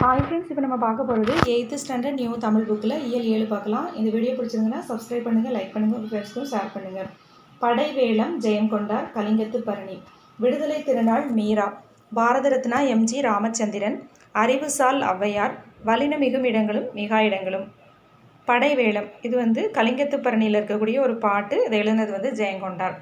Hi friends இப்போ நம்ம பார்க்க போகிறது எயித்து ஸ்டாண்டர்ட் நியூ தமிழ் புக்கில் இயல் ஏழு பார்க்கலாம். இந்த வீடியோ பிடிச்சிருந்ததுன்னா சப்ஸ்கிரைப் பண்ணுங்கள் லைக் பண்ணுங்கள் உங்கள் ஃப்ரெண்ட்ஸ்க்கும் ஷேர் பண்ணுங்கள் படைவேளம் ஜெயம் கொண்டார் கலிங்கத்து பரணி. விடுதலை திருநாள் மீரா. பாரத ரத்னா எம்ஜி ராமச்சந்திரன். அறிவுசால் ஔவையார். வலினமிகும் இடங்களும் மிகா இடங்களும். படைவேளம். இது வந்து கலிங்கத்து பரணியில் இருக்கக்கூடிய ஒரு பாட்டு. இதை எழுந்தது வந்து ஜெயங்கொண்டார்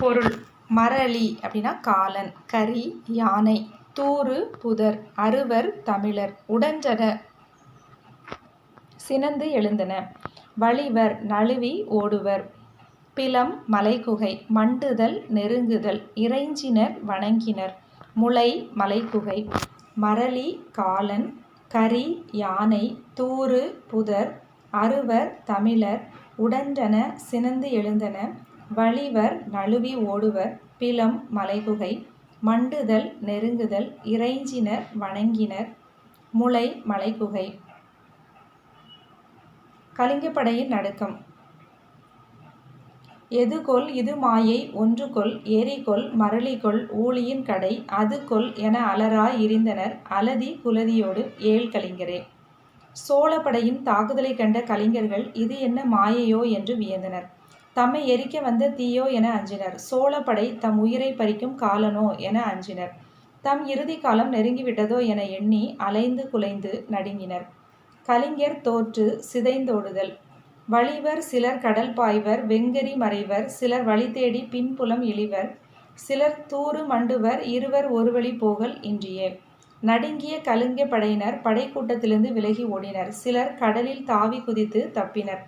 பொருள். மரளி அப்படின்னா காலன் கரி யானை. தூறு புதர் அறுவர் தமிழர் உடஞ்சன சினந்து எழுந்தன. வழிவர் நழுவி ஓடுவர். பிலம் மலைக்குகை மண்டுதல் நெருங்குதல் இறைஞ்சினர் வணங்கினர். முளை மலைக்குகை. மரளி காலன். கரி யானை. தூறு புதர் அறுவர் தமிழர் உடன்றன சினந்து எழுந்தன. வழிவர் நழுவி ஓடுவர். பிலம் மலைகுகை மண்டுதல் நெருங்குதல் இறைஞ்சினர் வணங்கினர் முளை மலைக்குகை. கலிங்கப்படையின் நடுக்கம். எதுகொல் இது மாயை ஒன்று கொல் மரளிகொல் ஊழியின் கடை அதுகொல் என அலராய் இருந்தனர் அலதி குலதியோடு ஏழ் கலிங்கரே. சோழப்படையின் தாக்குதலை கண்ட கலிங்கர்கள் இது என்ன மாயையோ என்று வியந்தனர். தம்மை எரிக்க வந்த தீயோ என அஞ்சினர். சோழப்படை தம் உயிரை பறிக்கும் காலனோ என அஞ்சினர். தம் இறுதி காலம் நெருங்கிவிட்டதோ என எண்ணி அலைந்து குலைந்து நடுங்கினர். கலிங்கர் தோற்று சிதைந்தோடுதல். வழிவர் சிலர் கடல் பாய்வர் வெங்கரி மறைவர் சிலர் வழி தேடி பின்புலம் இழிவர் சிலர் தூறு மண்டுவர் இருவர் ஒரு வழி போகல் இன்றியே. நடுங்கிய கலிங்க படையினர் படைக்கூட்டத்திலிருந்து விலகி ஓடினர். சிலர் கடலில் தாவி குதித்து தப்பினர்.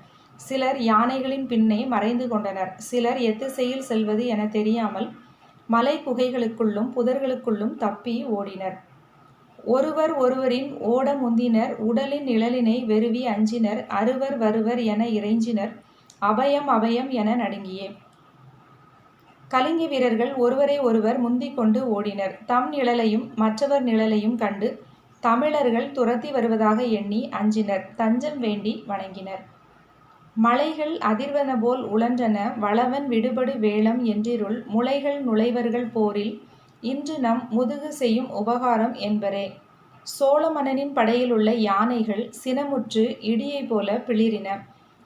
சிலர் யானைகளின் பின்னே மறைந்து கொண்டனர். சிலர் எத்திசையில் செல்வது என தெரியாமல் மலை குகைகளுக்குள்ளும் புதர்களுக்குள்ளும் தப்பி ஓடினர். ஒருவர் ஒருவரின் ஓட முந்தினர் உடலின் நிழலினை வெறுவி அஞ்சினர். அறுவர் வருவர் என இறைஞ்சினர். அபயம் அபயம் என நடுங்கியே. கலிங்க வீரர்கள் ஒருவரை ஒருவர் முந்திக் கொண்டு ஓடினர். தம் நிழலையும் மற்றவர் நிழலையும் கண்டு தமிழர்கள் துரத்தி வருவதாக எண்ணி அஞ்சினர். தஞ்சம் வேண்டி வணங்கினர். மலைகள் அதிர்வன போல் உழன்றன வளவன் விடுபடு வேளம் என்றிருள் முளைகள் நுழைவர்கள் போரில் இன்று நம் முதுகு செய்யும் உபகாரம் என்பரே. சோழ மன்னனின் படையில் உள்ள யானைகள் சினமுற்று இடியைப் போல பிளிரின.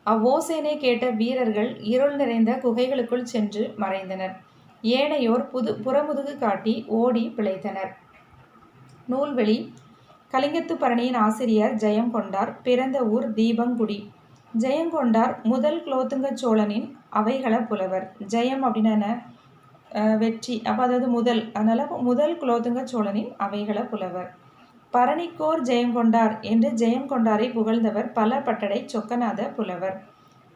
அவ்வோசேனை கேட்ட வீரர்கள் இருள் நிறைந்த குகைகளுக்குள் சென்று மறைந்தனர். ஏனையோர் புது புறமுதுகு காட்டி ஓடி பிழைத்தனர். நூல்வெளி கலிங்கத்து பரணியின் ஆசிரியர் ஜெயம் கொண்டார் பிறந்த ஊர் தீபங்குடி. ஜெயங்கொண்டார் முதல் குலோத்துங்க சோழனின் அவைகள புலவர். ஜெயம் அப்படின்னா வெற்றி. அப்போ அதாவது முதல். அதனால் முதல் குலோத்துங்க சோழனின் அவைகள புலவர். பரணிக்கோர் ஜெயங்கொண்டார் என்று ஜெயங்கொண்டாரை புகழ்ந்தவர் பல பட்டடை சொக்கநாத புலவர்.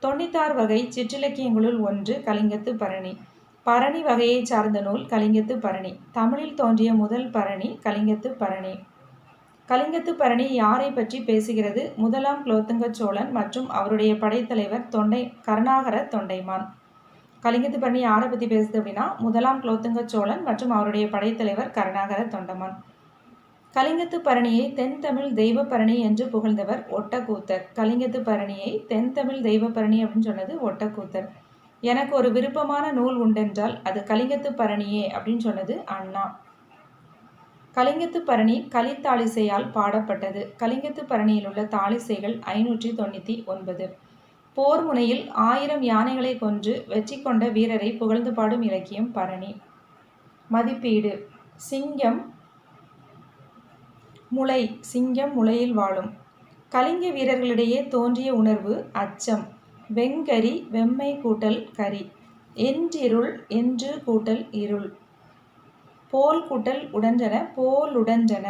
தொண்ணூத்தாறு வகை சிற்றிலக்கியங்களுள் ஒன்று கலிங்கத்து பரணி. பரணி வகையைச் சார்ந்த நூல் கலிங்கத்து பரணி. தமிழில் தோன்றிய முதல் பரணி கலிங்கத்து பரணி. கலிங்கத்து பரணி யாரை பற்றி பேசுகிறது? முதலாம் குலோத்துங்க சோழன் மற்றும் அவருடைய படைத்தலைவர் தொண்டை கருணாகர தொண்டைமான். கலிங்கத்து பரணி யாரை பற்றி பேசுது அப்படின்னா முதலாம் குலோத்துங்க சோழன் மற்றும் அவருடைய படைத்தலைவர் கருணாகர தொண்டமான். கலிங்கத்து பரணியை தென்தமிழ் தெய்வப்பரணி தெய்வ பரணி என்று புகழ்ந்தவர் ஒட்டக்கூத்தர். கலிங்கத்து பரணியை தென்தமிழ் தெய்வப்பரணி தெய்வ பரணி அப்படின்னு சொன்னது ஒட்டக்கூத்தர். எனக்கு ஒரு விருப்பமான நூல் உண்டென்றால் அது கலிங்கத்து பரணியே அப்படின்னு சொன்னது அண்ணா. கலிங்கத்து பரணி கலித்தாளிசையால் பாடப்பட்டது. கலிங்கத்து பரணியில் உள்ள தாளிசைகள் ஐநூற்றி தொண்ணூற்றி ஒன்பது. போர் முனையில் ஆயிரம் யானைகளை கொன்று வெற்றி கொண்ட வீரரை புகழ்ந்து பாடும் இலக்கியம் பரணி. மதிப்பீடு. சிங்கம் முளை சிங்கம் முளையில் வாழும். கலிங்க வீரர்களிடையே தோன்றிய உணர்வு அச்சம். வெங்கரி வெம்மை கூட்டல் கரி. என்றிருள் என்று கூட்டல் இருள். போல் கூட்டல் உடன்றன போலுடன்றன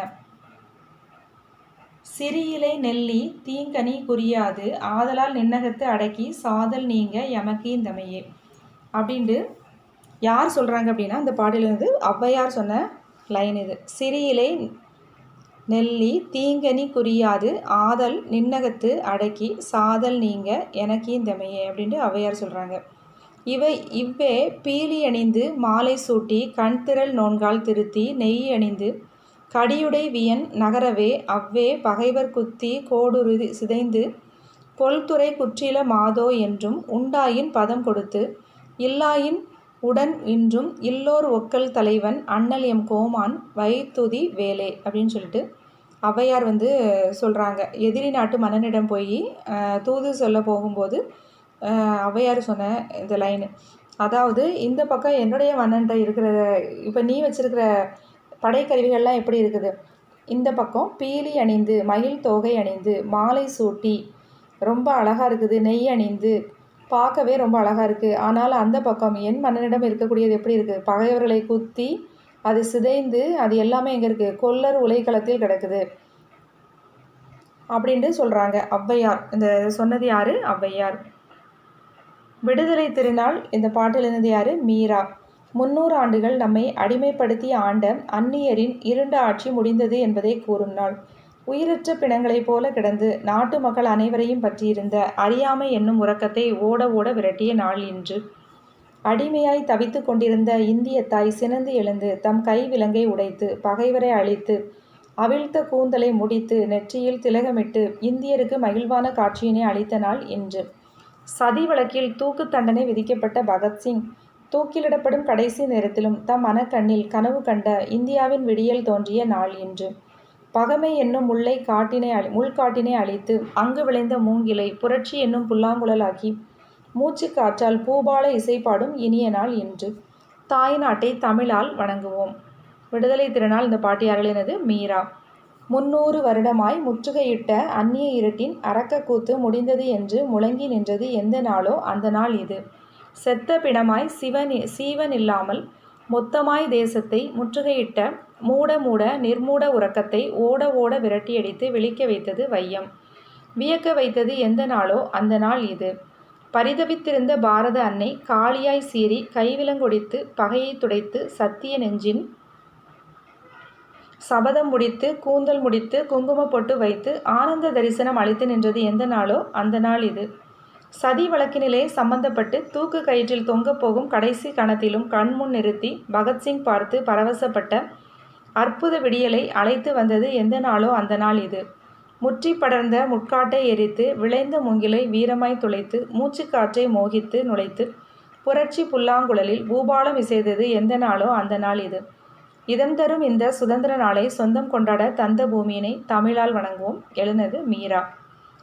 சிறியிலை நெல்லி தீங்கனி குறியாது ஆதலால் நின்னகத்து அடக்கி சாதல் நீங்க எமக்கீந்தமையே அப்படின்ட்டு யார் சொல்கிறாங்க அப்படின்னா அந்த பாடலிருந்து ஔவையார் சொன்ன லைன் இது. சிறியிலை நெல்லி தீங்கனி குறியாது ஆதல் நின்னகத்து அடக்கி சாதல் நீங்க எனக்கீந்தமையே அப்படின்ட்டு ஔவையார் சொல்கிறாங்க இவை இவ்வே பீலி அணிந்து மாலை சூட்டி கண்திரள் நோன்கால் திருத்தி நெய் அணிந்து கடியுடை வியன் நகரவே அவ்வே பகைவர் குத்தி கோடுருதி சிதைந்து பொல்துறை குற்றில மாதோ என்றும் உண்டாயின் பதம் கொடுத்து இல்லாயின் உடன் இன்றும் இல்லோர் ஒக்கல் தலைவன் அண்ணல் எம் கோமான் வைத்துதி வேலே அப்படின்னு சொல்லிட்டு ஔவையார் வந்து சொல்கிறாங்க எதிரி நாட்டு மன்னனிடம் போய் தூது சொல்ல போகும்போது ஔவையார் சொன்ன இந்த லைனு அதாவது இந்த பக்கம் என்னுடைய மன்னன்ட்ட இருக்கிற இப்போ நீ வச்சுருக்கிற படைக்கருவிகள்லாம் எப்படி இருக்குது? இந்த பக்கம் பீலி அணிந்து மயில் தோகை அணிந்து மாலை சூட்டி ரொம்ப அழகாக இருக்குது நெய் அணிந்து பார்க்கவே ரொம்ப அழகாக இருக்குது ஆனால் அந்த பக்கம் என் மன்னனிடம் இருக்கக்கூடியது எப்படி இருக்குது பகைவர்களை குத்தி அது சிதைந்து அது எல்லாமே எங்கே இருக்குது கொல்லர் உலைக்களத்தில் கிடக்குது. அப்படின்ட்டு சொல்கிறாங்க ஔவையார் இந்த சொன்னது யார்? ஔவையார் விடுதலை திருநாள் இந்த பாட்டில் இருந்தது யாரு? மீரா. முன்னூறு ஆண்டுகள் நம்மை அடிமைப்படுத்தி ஆண்ட அந்நியரின் இருண்ட ஆட்சி முடிந்தது என்பதை கூறும் நாள். உயிரற்ற பிணங்களைப் போல கிடந்து நாட்டு மக்கள் அனைவரையும் பற்றியிருந்த அறியாமை என்னும் உறக்கத்தை ஓட ஓட விரட்டிய நாள் இன்று. அடிமையாய் தவித்து கொண்டிருந்த இந்திய தாய் சினந்து எழுந்து தம் கை விலங்கை உடைத்து பகைவரை அழித்து அவிழ்த்த கூந்தலை முடித்து நெற்றியில் திலகமிட்டு இந்தியருக்கு மகிழ்வான காட்சியினை அளித்த நாள் இன்று. சதி வழக்கில் தூக்கு தண்டனை விதிக்கப்பட்ட பகத்சிங் தூக்கிலிடப்படும் கடைசி நேரத்திலும் தம் மனக்கண்ணில் கனவு கண்ட இந்தியாவின் விடியல் தோன்றிய நாள் இன்று. பகமை என்னும் முல்லை காட்டினை அழி முள்காட்டினை அழித்து அங்கு விளைந்த மூங்கிலை புரட்சி என்னும் புல்லாங்குழலாக்கி மூச்சு காற்றால் பூபால இசைப்பாடும் இனிய நாள் இன்று. தாய் நாட்டை தமிழால் வணங்குவோம். விடுதலை திருநாள் இந்த பாட்டு மீரா. முன்னூறு வருடமாய் முற்றுகையிட்ட அந்நிய இருட்டின் அரக்கக்கூத்து முடிந்தது என்று முழங்கி நின்றது எந்த நாளோ அந்த நாள் இது. செத்த பிணமாய் சிவன் சீவன் இல்லாமல் மொத்தமாய் தேசத்தை முற்றுகையிட்ட மூட மூட நிர்மூட உறக்கத்தை ஓட ஓட விரட்டியடித்து விழிக்க வைத்தது வையம். வியக்க வைத்தது எந்த நாளோ அந்த நாள் இது. பரிதவித்திருந்த பாரத அன்னை காளியாய் சீறி கைவிலங்கொடித்து பகையை துடைத்து சத்திய நெஞ்சின் சபதம் முடித்து கூந்தல் முடித்து குங்கும பொட்டு வைத்து ஆனந்த தரிசனம் அளித்து நின்றது எந்த நாளோ அந்த நாள் இது. சதி வழக்கினிலே சம்பந்தப்பட்டு தூக்கு கயிற்றில் தொங்கப் போகும் கடைசி கணத்திலும் கண்முன் நிறுத்தி பகத்சிங் பார்த்து பரவசப்பட்ட அற்புத விடியலை அழைத்து வந்தது எந்த நாளோ அந்த நாள் இது. முற்றி படர்ந்த முட்காட்டை எரித்து விளைந்த மூங்கிலை வீரமாய் துளைத்து மூச்சுக்காற்றை மோகித்து நுழைத்து புரட்சி புல்லாங்குழலில் பூபாலம் இசைந்தது எந்த நாளோ அந்த நாள் இது. இதம் தரும் இந்த சுதந்திர நாளை சொந்தம் கொண்டாட தந்த பூமியினை தமிழால் வணங்குவோம். எழுனது மீரா.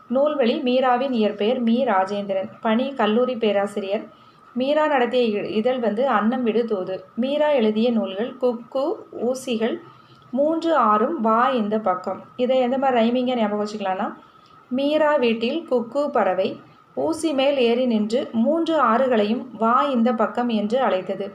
நூல்வழி மீராவின் இயற்பெயர் மீ. ராஜேந்திரன். பணி கல்லூரி பேராசிரியர். மீரா நடத்திய இதழ் வந்து அன்னம் விடு தூது. மீரா எழுதிய நூல்கள் குக்கு ஊசிகள் மூன்று ஆறும் வா இந்த பக்கம். இதை எந்த மாதிரி ரைமிங்காக ஞாபகம் வச்சுக்கலான்னா மீரா வீட்டில் குக்கு பறவை ஊசி மேல் ஏறி நின்று மூன்று ஆறுகளையும் வா இந்த பக்கம் என்று அழைத்தது.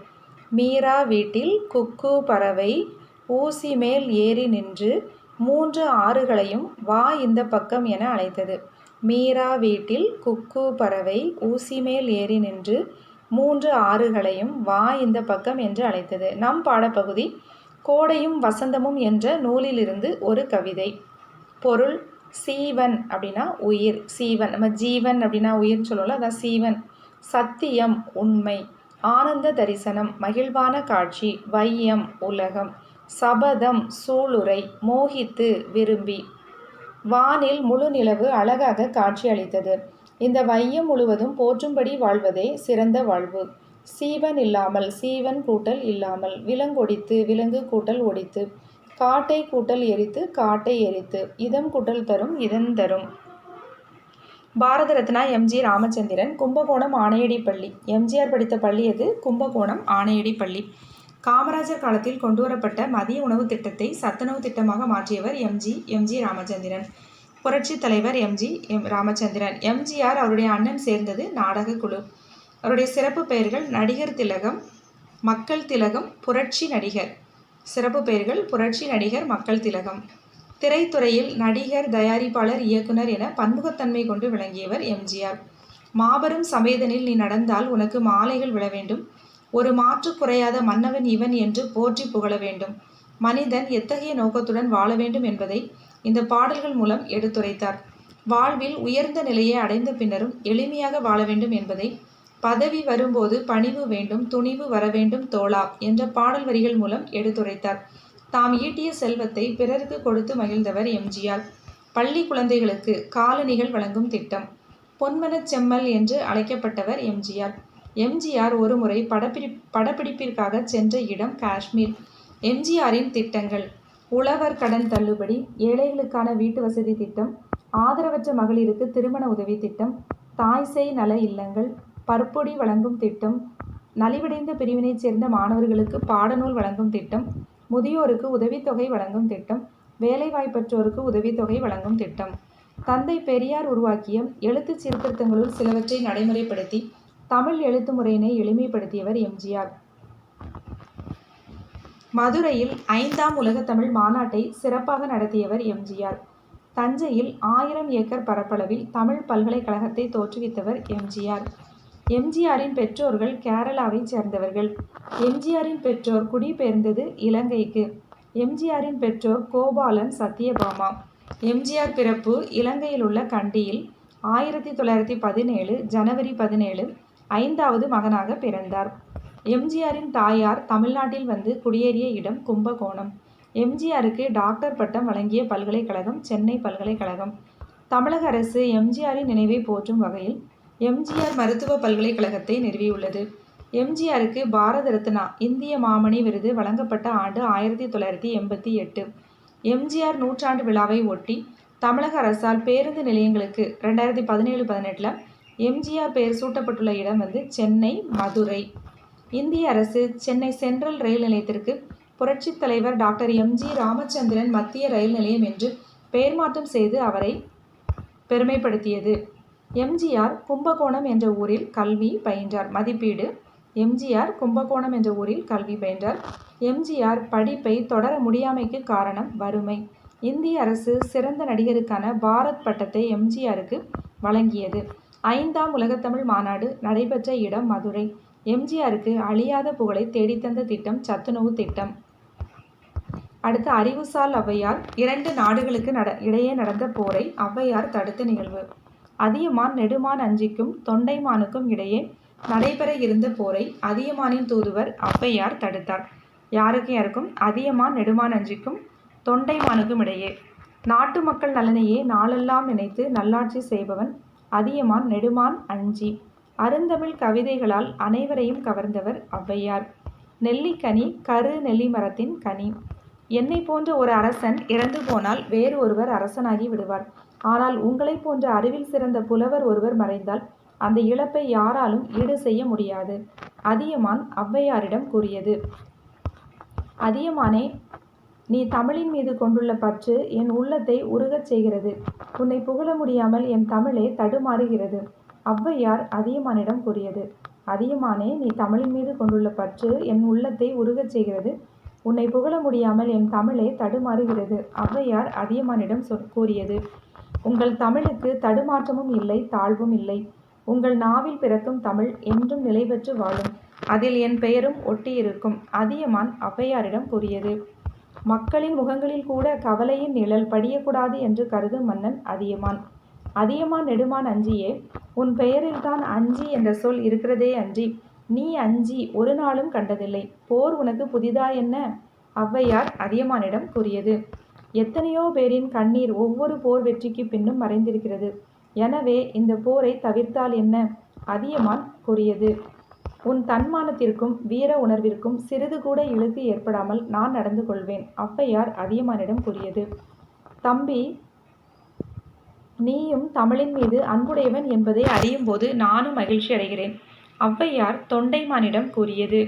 மீரா வீட்டில் குக்கு பறவை ஊசி மேல் ஏறி நின்று மூன்று ஆறுகளையும் வா இந்த பக்கம் என அழைத்தது. மீரா வீட்டில் குக்கு பறவை ஊசி மேல் ஏறி நின்று மூன்று ஆறுகளையும் வா இந்த பக்கம் என்று அழைத்தது. நம் பாடப்பகுதி கோடையும் வசந்தமும் என்ற நூலிலிருந்து ஒரு கவிதை. பொருள் சீவன் அப்படின்னா உயிர். சீவன். நம்ம ஜீவன் அப்படின்னா உயிர்னு சொல்லுவோம்ல அதான் சீவன். சத்தியம் உண்மை. ஆனந்த தரிசனம் மகிழ்வான காட்சி வையம் உலகம் சபதம் சூளுரை மோகித்து விரும்பி. வானில் முழு நிலவு அழகாக காட்சி அளித்தது. இந்த வையம் முழுவதும் போற்றும்படி வாழ்வதே சிறந்த வாழ்வு. சீவன் இல்லாமல் சீவன் கூட்டல் இல்லாமல் விலங்கொடித்து விலங்கு கூட்டல் ஒடித்து காட்டை கூட்டல் எரித்து காட்டை எரித்து இதம் கூட்டல் தரும் இதன் தரும். பாரத ரத்னா எம்ஜி ராமச்சந்திரன் கும்பகோணம் ஆணையடி பள்ளி எம்ஜிஆர் படித்த பள்ளி அது கும்பகோணம் ஆணையடி பள்ளி காமராஜர் காலத்தில் கொண்டுவரப்பட்ட மதிய உணவு திட்டத்தை சத்துணவு திட்டமாக மாற்றியவர் எம்ஜி எம்ஜி ராமச்சந்திரன். புரட்சி தலைவர் எம்ஜி எம். ராமச்சந்திரன். எம்ஜிஆர் அவருடைய அண்ணன் சேர்ந்தது நாடக குழு. அவருடைய சிறப்பு பெயர்கள் நடிகர் திலகம் மக்கள் திலகம் புரட்சி நடிகர். சிறப்பு பெயர்கள் புரட்சி நடிகர் மக்கள் திலகம். திரைத்துறையில் நடிகர் தயாரிப்பாளர் இயக்குனர் என பன்முகத்தன்மை கொண்டு விளங்கியவர் எம்ஜிஆர் மாபெரும் சமேதனில் நீ நடந்தால் உனக்கு மாலைகள் விழ வேண்டும். ஒரு மாற்று குறையாத மன்னவன் இவன் என்று போற்றி புகழ வேண்டும். மனிதன் எத்தகைய நோக்கத்துடன் வாழ வேண்டும் என்பதை இந்த பாடல்கள் மூலம் எடுத்துரைத்தார். வாழ்வில் உயர்ந்த நிலையை அடைந்த பின்னரும் எளிமையாக வாழ வேண்டும் என்பதை பதவி வரும்போது பணிவு வேண்டும் துணிவு வர வேண்டும் தோழா என்ற பாடல் வரிகள் மூலம் எடுத்துரைத்தார். தாம் ஈட்டிய செல்வத்தை பிறருக்கு கொடுத்து மகிழ்ந்தவர் எம்ஜிஆர். பள்ளி குழந்தைகளுக்கு காலணிகள் வழங்கும் திட்டம். பொன்மனச் செம்மல் என்று அழைக்கப்பட்டவர் எம்ஜிஆர். எம்ஜிஆர் ஒருமுறை படப்பிடி படப்பிடிப்பிற்காக சென்ற இடம் காஷ்மீர். எம்ஜிஆரின் திட்டங்கள். உழவர் கடன் தள்ளுபடி ஏழைகளுக்கான வீட்டு வசதி திட்டம் ஆதரவற்ற மகளிருக்கு திருமண உதவி திட்டம் தாய்சேய் நல இல்லங்கள் பற்பொடி வழங்கும் திட்டம் நலிவடைந்த பிரிவினைச் சேர்ந்த மாணவர்களுக்கு பாடநூல் வழங்கும் திட்டம் முதியோருக்கு உதவித்தொகை வழங்கும் திட்டம் வேலைவாய்ப்பற்றோருக்கு உதவித்தொகை வழங்கும் திட்டம். தந்தை பெரியார் உருவாக்கிய எழுத்து சீர்திருத்தங்களுள் சிலவற்றை நடைமுறைப்படுத்தி தமிழ் எழுத்து முறையினை எளிமைப்படுத்தியவர் எம்ஜிஆர். மதுரையில் ஐந்தாம் உலகத்தமிழ் மாநாட்டை சிறப்பாக நடத்தியவர் எம்ஜிஆர். தஞ்சையில் ஆயிரம் ஏக்கர் பரப்பளவில் தமிழ் பல்கலைக்கழகத்தை தோற்றுவித்தவர் எம்ஜிஆர். எம்ஜிஆரின் பெற்றோர்கள் கேரளாவைச் சேர்ந்தவர்கள். எம்ஜிஆரின் பெற்றோர் குடிபெயர்ந்தது இலங்கைக்கு. எம்ஜிஆரின் பெற்றோர் கோபாலன் சத்யபாமா. எம்ஜிஆர் பிறப்பு இலங்கையில் உள்ள கண்டியில் ஆயிரத்தி தொள்ளாயிரத்தி பதினேழு ஜனவரி பதினேழு ஐந்தாவது மகனாக பிறந்தார். எம்ஜிஆரின் தாயார் தமிழ்நாட்டில் வந்து குடியேறிய இடம் கும்பகோணம். எம்ஜிஆருக்கு டாக்டர் பட்டம் வழங்கிய பல்கலைக்கழகம் சென்னை பல்கலைக்கழகம். தமிழக அரசு எம்ஜிஆரின் நினைவை போற்றும் வகையில் எம்ஜிஆர் மருத்துவ பல்கலைக்கழகத்தை நிறுவியுள்ளது. எம்ஜிஆருக்கு பாரத ரத்னா இந்திய மாமணி விருது வழங்கப்பட்ட ஆண்டு ஆயிரத்தி தொள்ளாயிரத்தி எண்பத்தி எட்டு. எம்ஜிஆர் நூற்றாண்டு விழாவை ஒட்டி தமிழக அரசால் பேருந்து நிலையங்களுக்கு ரெண்டாயிரத்தி பதினேழு பதினெட்டில் எம்ஜிஆர் பெயர் சூட்டப்பட்டுள்ள இடம் வந்து சென்னை மதுரை. இந்திய அரசு சென்னை சென்ட்ரல் ரயில் நிலையத்திற்கு புரட்சித் தலைவர் டாக்டர் எம்ஜி ராமச்சந்திரன் மத்திய ரயில் நிலையம் என்று பெயர் மாற்றம் செய்து அவரை பெருமைப்படுத்தியது. எம்ஜிஆர் கும்பகோணம் என்ற ஊரில் கல்வி பயின்றார். மதிப்பீடு. எம்ஜிஆர் கும்பகோணம் என்ற ஊரில் கல்வி பயின்றார். எம்ஜிஆர் படிப்பை தொடர முடியாமைக்கு காரணம் வறுமை. இந்திய அரசு சிறந்த நடிகருக்கான பாரத் பட்டத்தை எம்ஜிஆருக்கு வழங்கியது. ஐந்தாம் உலகத்தமிழ் மாநாடு நடைபெற்ற இடம் மதுரை. எம்ஜிஆருக்கு அழியாத புகழை தேடித்தந்த திட்டம் சத்துணவு திட்டம். அடுத்து அறிவுசால் ஔவையார் இரண்டு நாடுகளுக்கு நட இடையே நடந்த போரை ஔவையார் தடுத்த நிகழ்வு. அதியமான் நெடுமான் அஞ்சிக்கும் தொண்டைமானுக்கும் இடையே நடைபெற இருந்த போரை அதியமானின் தூதுவர் ஔவையார் தடுத்தார். யாருக்கு யாருக்கும்? அதியமான் நெடுமான் அஞ்சிக்கும் தொண்டைமானுக்கும் இடையே. நாட்டு மக்கள் நலனையே நாளெல்லாம் நினைத்து நல்லாட்சி செய்பவன் அதியமான் நெடுமான் அஞ்சி. அருந்தமிழ் கவிதைகளால் அனைவரையும் கவர்ந்தவர் ஔவையார். நெல்லிக்கனி கரு நெல்லி மரத்தின் கனி. என்னை போன்ற ஒரு அரசன் இறந்து போனால் வேறு ஒருவர் அரசனாகி விடுவார். ஆனால் உங்களைப் போன்ற அறிவில் சிறந்த புலவர் ஒருவர் மறைந்தால் அந்த இழப்பை யாராலும் ஈடு செய்ய முடியாது. அதியமான் ஔவையாரிடம் கூறியது அதியமானே நீ தமிழின் மீது கொண்டுள்ள பற்று என் உள்ளத்தை உருகச் செய்கிறது. உன்னை புகழ முடியாமல் என் தமிழே தடுமாறுகிறது ஔவையார் அதியமானிடம் கூறியது அதியமானே நீ தமிழின் மீது கொண்டுள்ள பற்று என் உள்ளத்தை உருகச் செய்கிறது. உன்னை புகழ முடியாமல் என் தமிழே தடுமாறுகிறது ஔவையார் அதியமானிடம் சொ கூறியது உங்கள் தமிழுக்கு தடுமாற்றமும் இல்லை தாழ்வும் இல்லை. உங்கள் நாவில் பிறக்கும் தமிழ் என்றும் நிலை பெற்று வாழும். அதில் என் பெயரும் ஒட்டியிருக்கும். அதியமான் ஔவையாரிடம் கூறியது. மக்களின் முகங்களில் கூட கவலையின் நிழல் படியக்கூடாது என்று கருதும் மன்னன் அதியமான். அதியமான் நெடுமான் அஞ்சியே உன் பெயரில்தான் அஞ்சி என்ற சொல் இருக்கிறதே அன்றி நீ அஞ்சி ஒரு நாளும் கண்டதில்லை. போர் உனக்கு புதிதா என்ன? ஔவையார் அதியமானிடம் கூறியது. எத்தனையோ பேரின் கண்ணீர் ஒவ்வொரு போர் வெற்றிக்கு பின்னும் மறைந்திருக்கிறது. எனவே இந்த போரை தவிர்த்தால் என்ன? அதியமான் கூறியது. உன் தன்மானத்திற்கும் வீர உணர்விற்கும் சிறிது கூட இழுக்கு ஏற்படாமல் நான் நடந்து கொள்வேன் ஔவையார் அதியமானிடம் கூறியது. தம்பி நீயும் தமிழின் மீது அன்புடையவன் என்பதை அறியும் போது நானும் மகிழ்ச்சி அடைகிறேன் ஔவையார் தொண்டைமானிடம் கூறியது.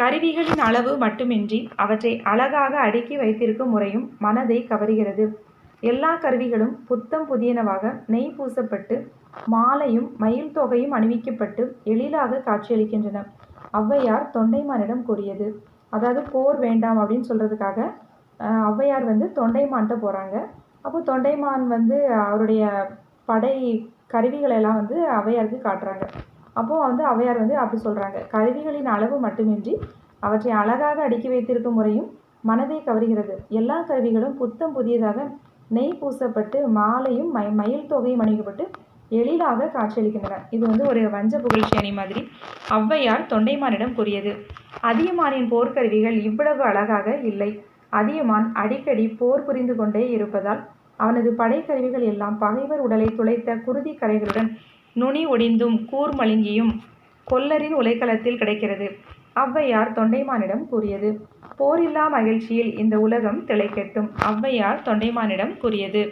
கருவிகளின் அளவு மட்டுமின்றி அவற்றை அழகாக அடுக்கி வைத்திருக்கும் முறையும் மனதை கவருகிறது. எல்லா கருவிகளும் புத்தம் புதியனவாக நெய் பூசப்பட்டு மாலையும் மயில் தொகையும் அணிவிக்கப்பட்டு எளிதாக காட்சியளிக்கின்றன. ஔவையார் தொண்டைமானிடம் கூறியது. அதாவது போர் வேண்டாம் அப்படின்னு சொல்கிறதுக்காக ஔவையார் வந்து தொண்டைமான்கிட்ட போகிறாங்க அப்போ தொண்டைமான் வந்து அவருடைய படை கருவிகளெல்லாம் வந்து ஔவையாருக்கு காட்டுறாங்க. அப்போது வந்து ஔவையார் வந்து அப்படி சொல்கிறாங்க கருவிகளின் அளவு மட்டுமின்றி அவற்றை அழகாக அடுக்கி வைத்திருக்கும் முறையும் மனதை கவருகிறது. எல்லா கருவிகளும் புத்தம் புதியதாக நெய் பூசப்பட்டு மாலையும் மை மயில் தொகையும் அணிக்கப்பட்டு எளிதாக காட்சியளிக்கின்றன. இது வந்து ஒரு வஞ்ச புகழ்ச்சி அணி மாதிரி ஔவையார் தொண்டைமானிடம் கூறியது. அதியமானின் போர்க்கருவிகள் இவ்வளவு அழகாக இல்லை. அதியமான் அடிக்கடி போர் புரிந்து கொண்டே இருப்பதால் அவனது படைக்கருவிகள் எல்லாம் பகைவர் உடலை துளைத்த குருதி கரைகளுடன் நுனி ஒடிந்தும் கூர் மழுங்கியும் கொல்லரின் உலைக்களத்தில் கிடைக்கிறது ஔவையார் தொண்டைமானிடம் கூறியது. போரில்லா மகிழ்ச்சியில் இந்த உலகம் திளைக்கட்டும்! ஔவையார் தொண்டைமானிடம் கூறியது.